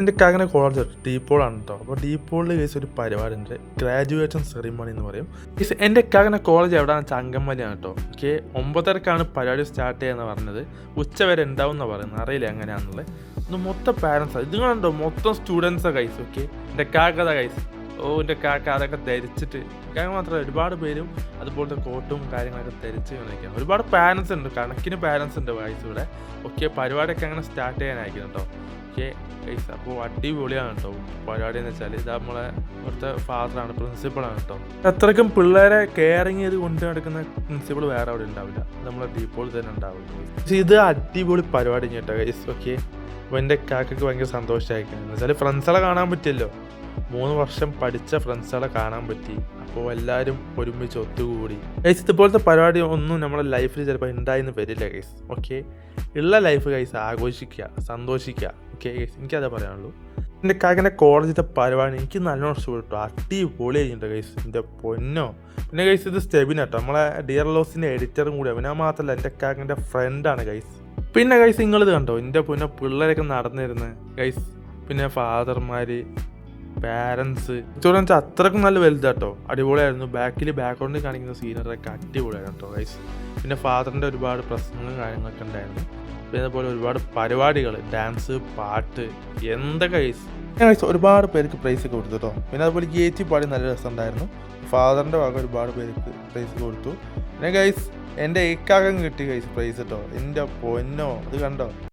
എന്റെ കാക്കനെ കോളേജ് ഡീപ്പോളാണ് കേട്ടോ അപ്പോൾ ഡീപ്പോളിൽ കേസ് ഒരു പരിപാടി ഉണ്ട്. ഗ്രാജുവേഷൻ സെറിമണി എന്ന് പറയും. കേസ് എന്റെ കാക്കനെ കോളേജ് എവിടെയാണ്? ചങ്കമ്മലിയാണ് കേട്ടോ ഓക്കെ ഒമ്പതരക്കാണ് പരിപാടി സ്റ്റാർട്ട് ചെയ്യുന്ന പറഞ്ഞത്. ഉച്ച വരെ ഉണ്ടാവും എന്നാണ് പറയുന്നത്. അറിയില്ല എങ്ങനെയാണെന്നുള്ളത് ഒന്ന് മൊത്തം പാരൻസാണ് ഇത് കണ്ടോ മൊത്തം സ്റ്റുഡൻസാണ് കൈസ് ഓക്കെ എന്റെ കാക്കത കൈസ് ഓ എന്റെ കാക്ക അതൊക്കെ ധരിച്ചിട്ട്. കാക്ക മാത്രമല്ല ഒരുപാട് പേരും അതുപോലത്തെ കോട്ടും കാര്യങ്ങളൊക്കെ ധരിച്ച് കാണിക്കാം ഒരുപാട് പാരൻസ് ഉണ്ട്. കണക്കിന് പാരൻസ് ഉണ്ട് വയസ്സ് ഇവിടെ. ഓക്കെ പരിപാടിയൊക്കെ അങ്ങനെ സ്റ്റാർട്ട് ചെയ്യാനായിരിക്കും കേട്ടോ ഓക്കെ ഗൈസ് അപ്പോൾ അടിപൊളിയാണ് കേട്ടോ പരിപാടി എന്ന് വെച്ചാൽ ഇത് നമ്മളെ ഇവിടുത്തെ ഫാദറാണ് പ്രിൻസിപ്പളാണ് കേട്ടോ. അത്രയ്ക്കും പിള്ളേരെ കെയറിങ് ചെയ്ത് കൊണ്ടു നടക്കുന്ന പ്രിൻസിപ്പൾ വേറെ അവിടെ ഉണ്ടാവില്ല. നമ്മളെ ഡീപ്പോൾ തന്നെ ഉണ്ടാവില്ല പക്ഷേ ഇത് അടിപൊളി പരിപാടി കേട്ടോ ഗൈസ് ഓക്കെ അപ്പോൾ എന്റെ കാക്കയ്ക്ക് ഭയങ്കര സന്തോഷമായിരിക്കുന്നത് എന്ന് വെച്ചാൽ ഫ്രണ്ട്സുകളെ കാണാൻ പറ്റിയല്ലോ. മൂന്ന് വർഷം പഠിച്ച ഫ്രണ്ട്സുകളെ കാണാൻ പറ്റി. അപ്പോൾ എല്ലാവരും ഒരുമിച്ച് ഒത്തുകൂടി. ഗൈസ് ഇതുപോലത്തെ പരിപാടി ഒന്നും നമ്മുടെ ലൈഫിൽ ചിലപ്പോൾ ഉണ്ടായിരുന്നു വരില്ല ഗൈസ് ഓക്കെ ഉള്ള ലൈഫ് ഗൈസ് ആഘോഷിക്കുക സന്തോഷിക്കുക. ഓക്കെ എനിക്കതേ പറയാനുള്ളൂ. എന്റെ കാക്കന്റെ കോളേജിലത്തെ പരിപാടി എനിക്ക് നല്ലോണം ഇഷ്ടപ്പെട്ടു. അടിപൊളി കഴിഞ്ഞിട്ട് ഗൈസ് എന്റെ പൊന്നോ. പിന്നെ ഗൈസ് ഇത് സ്റ്റെബിൻ കേട്ടോ നമ്മളെ ഡിയർ ലോസിന്റെ എഡിറ്ററും കൂടി. അവനാ മാത്രമല്ല എന്റെ കാക്കന്റെ ഫ്രണ്ടാണ് ഗൈസ് പിന്നെ ഗൈസ് നിങ്ങളിത് കണ്ടോ? എന്റെ പൊന്നെ പിള്ളേരൊക്കെ നടന്നിരുന്ന് ഗൈസ് പിന്നെ ഫാദർമാർ പാരൻസ് ചോദിച്ച അത്രക്കും നല്ല വലുതാട്ടോ അടിപൊളിയായിരുന്നു. ബാക്കിൽ ബാക്ക്ഗ്രൗണ്ടിൽ കാണിക്കുന്ന സീനറൊക്കെ അടിപൊളിയായിരുന്നു കേട്ടോ ഗൈസ് പിന്നെ ഫാദറിന്റെ ഒരുപാട് പ്രശ്നങ്ങളും കാര്യങ്ങളൊക്കെ ഉണ്ടായിരുന്നു. പിന്നെ പോലെ ഒരുപാട് പരിപാടികൾ ഡാൻസ് പാട്ട് എന്തൊക്കെ ഗൈസ് ഒരുപാട് പേർക്ക് പ്രൈസ് ഒക്കെ കൊടുത്തു കേട്ടോ പിന്നെ അതുപോലെ ഗേറ്റി പാടി നല്ല രസമുണ്ടായിരുന്നു. ഫാദറിന്റെ ഭാഗം ഒരുപാട് പേർക്ക് പ്രൈസ് കൊടുത്തു. പിന്നെ ഗൈസ് എന്റെ ഏക്കാകം കിട്ടി ഗൈസ് പ്രൈസ് കേട്ടോ എന്റെ പൊന്നോ അത് കണ്ടോ?